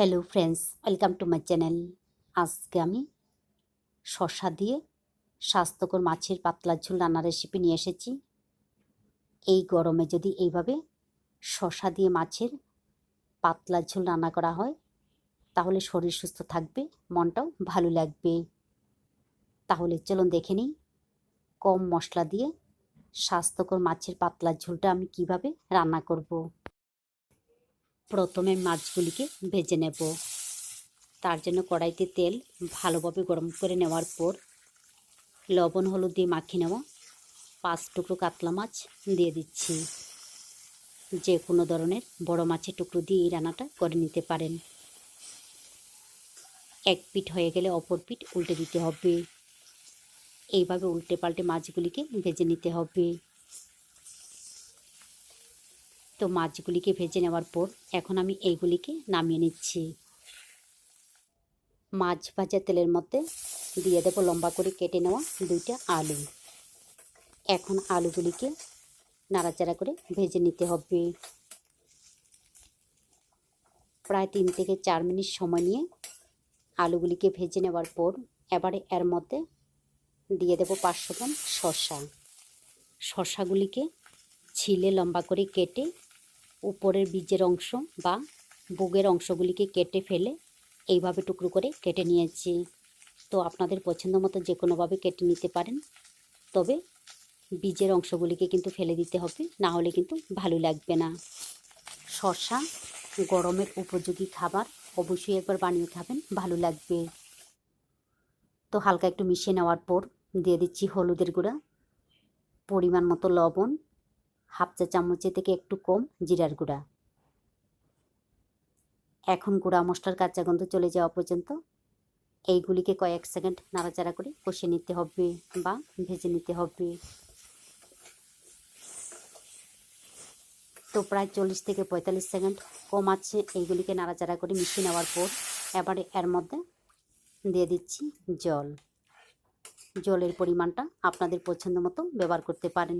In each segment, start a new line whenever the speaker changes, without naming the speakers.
Hello friends welcome to my channel আজকে আমি শসা দিয়ে স্বাস্থ্যকর মাছের পাতলা ঝোল রান্নার রেসিপি নিয়ে এসেছি। এই গরমে যদি এইভাবে শসা দিয়ে মাছের পাতলা ঝোল রান্না করা হয়, তাহলে শরীর সুস্থ থাকবে, মনটাও ভালো লাগবে। তাহলে চলুন দেখে নিই কম মশলা দিয়ে স্বাস্থ্যকর মাছের পাতলা ঝোলটা আমি কীভাবে রান্না করব। প্রথমে মাছগুলিকে ভেজে নেব। তার জন্য কড়াইতে তেল ভালোভাবে গরম করে নেওয়ার পর লবণ, হলুদ দিয়ে মাখিয়ে নেওয়া পাঁচ টুকরো কাতলা মাছ দিয়ে দিচ্ছি। যে কোনো ধরনের বড় মাছের টুকরো দিয়ে এই রান্নাটা করে নিতে পারেন। এক পিঠ হয়ে গেলে অপর পিঠ উল্টে দিতে হবে। এইভাবে উল্টে পাল্টে মাছগুলিকে ভেজে নিতে হবে। তো মাছগুলিকে ভেজে নেওয়ার পর এখন আমি এইগুলিকে নামিয়ে নিচ্ছি। মাছ ভাজা তেলের মধ্যে দিয়ে দেবো লম্বা করে কেটে নেওয়া দুইটা আলু। এখন আলুগুলিকে নাড়াচাড়া করে ভেজে নিতে হবে। প্রায় তিন থেকে চার মিনিট সময় নিয়ে আলুগুলিকে ভেজে নেওয়ার পর এবারে এর মধ্যে দিয়ে দেবো পাঁচশো গ্রাম শসা। শসাগুলিকে ছিলে লম্বা করে কেটে উপরের বীজের অংশ বা বুগের অংশগুলিকে কেটে ফেলে এইভাবে টুকরো করে কেটে নিয়েছি। তো আপনাদের পছন্দ মতো যে কোনোভাবে কেটে নিতে পারেন। তবে বীজের অংশগুলিকে কিন্তু ফেলে দিতে হবে, না হলে কিন্তু ভালো লাগবে না। শসা, গরমের উপযোগী খাবার, অবশ্যই একবার বানিয়ে খাবেন, ভালো লাগবে। তো হালকা একটু মিশিয়ে নেওয়ার পর দিয়ে দিচ্ছি হলুদের গুঁড়া, পরিমাণ মতো লবণ হাফ চা চামচের থেকে একটু কম জিরার গুঁড়া। এখন গুঁড়া মশলার কাঁচা গন্ধ চলে যাওয়া পর্যন্ত এইগুলিকে কয়েক সেকেন্ড নাড়াচাড়া করে কষে নিতে হবে বা ভেজে নিতে হবে। তো প্রায় চল্লিশ থেকে পঁয়তাল্লিশ সেকেন্ড কম আছে এইগুলিকে নাড়াচাড়া করে মিশিয়ে নেওয়ার পর এবারে এর মধ্যে দিয়ে দিচ্ছি জল। জলের পরিমাণটা আপনাদের পছন্দ মতো ব্যবহার করতে পারেন।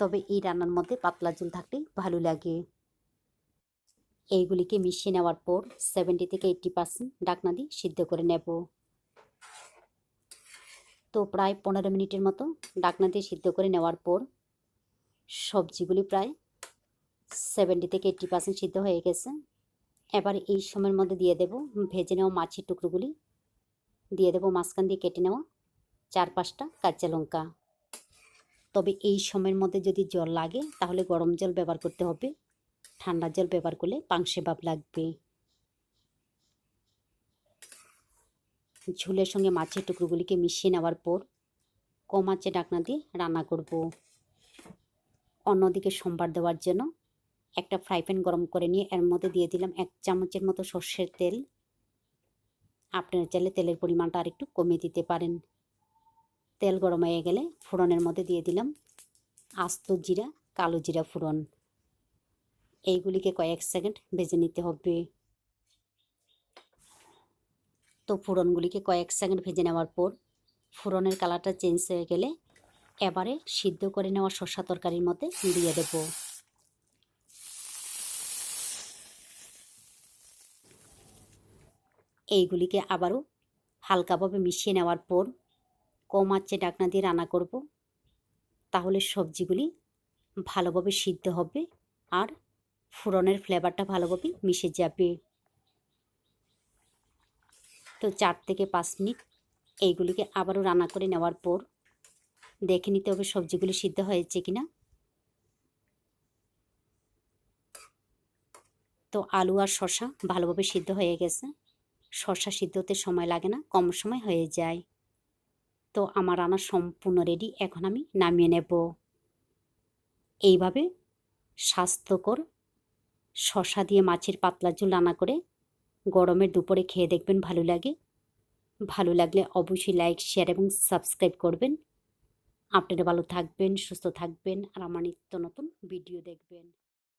তবে এই রান্নার মধ্যে পাতলা ঝোল থাকলে ভালো লাগে। এইগুলিকে মিশিয়ে নেওয়ার পর সেভেন্টি থেকে এইট্টি পার্সেন্ট ডাকনা দিয়ে সিদ্ধ করে নেব। তো প্রায় পনেরো মিনিটের মতো ডাকনা দিয়ে সিদ্ধ করে নেওয়ার পর সবজিগুলি প্রায় সেভেন্টি থেকে এইট্টি পার্সেন্ট সিদ্ধ হয়ে গেছে। এবার এই সময়ের মধ্যে দিয়ে দেব ভেজে নেওয়া মাছের টুকরোগুলি। দিয়ে দেবো মাঝখান দিয়ে কেটে নেওয়া চার পাঁচটা কাঁচা লঙ্কা। তবে এই সময়ের মধ্যে যদি জল লাগে, তাহলে গরম জল ব্যবহার করতে হবে। ঠান্ডা জল ব্যবহার করলে পাংশে ভাব লাগবে। ঝোলের সঙ্গে মাছের টুকরোগুলিকে মিশিয়ে নেওয়ার পর কম আঁচে ডাকনা দিয়ে রান্না করব। অন্যদিকে সোমবার দেওয়ার জন্য একটা ফ্রাই প্যান গরম করে নিয়ে এর মধ্যে দিয়ে দিলাম এক চামচের মতো সর্ষের তেল। আপনারা চাইলে তেলের পরিমাণটা আরেকটু কমিয়ে দিতে পারেন। তেল গরম হয়ে গেলে ফোড়নের মধ্যে দিয়ে দিলাম আস্ত জিরা, কালো জিরা ফোড়ন। এইগুলিকে কয়েক সেকেন্ড ভেজে নিতে হবে। তো ফোড়নগুলিকে কয়েক সেকেন্ড ভেজে নেওয়ার পর ফোড়নের কালারটা চেঞ্জ হয়ে গেলে এবারে সিদ্ধ করে নেওয়া শসা তরকারির মধ্যে দিয়ে দেব। এইগুলিকে আবারও হালকাভাবে মিশিয়ে নেওয়ার পর কম আঁচে ডাকনা দিয়ে রান্না করব। তাহলে সবজিগুলি ভালোভাবে সিদ্ধ হবে আর ফুরনের ফ্লেভারটা ভালোভাবে মিশে যাবে। তো চার থেকে পাঁচ মিনিট এইগুলিকে আবারও রান্না করে নেওয়ার পর দেখে নিতে হবে সবজিগুলি সিদ্ধ হয়েছে কিনা। তো আলু আর শশা ভালোভাবে সিদ্ধ হয়ে গেছে। শশা সিদ্ধ হতে সময় লাগে না, কম সময় হয়ে যায়। তো আমার রান্না সম্পূর্ণ রেডি এখন আমি নামিয়ে নেব। এইভাবে স্বাস্থ্যকর শশা দিয়ে মাছের পাতলা ঝোল রান্না করে গরমের দুপুরে খেয়ে দেখবেন ভালো লাগে। ভালো লাগলে অবশ্যই লাইক শেয়ার এবং সাবস্ক্রাইব করবেন। আপনারা ভালো থাকবেন, সুস্থ থাকবেন আর আমার নিত্য নতুন ভিডিও দেখবেন।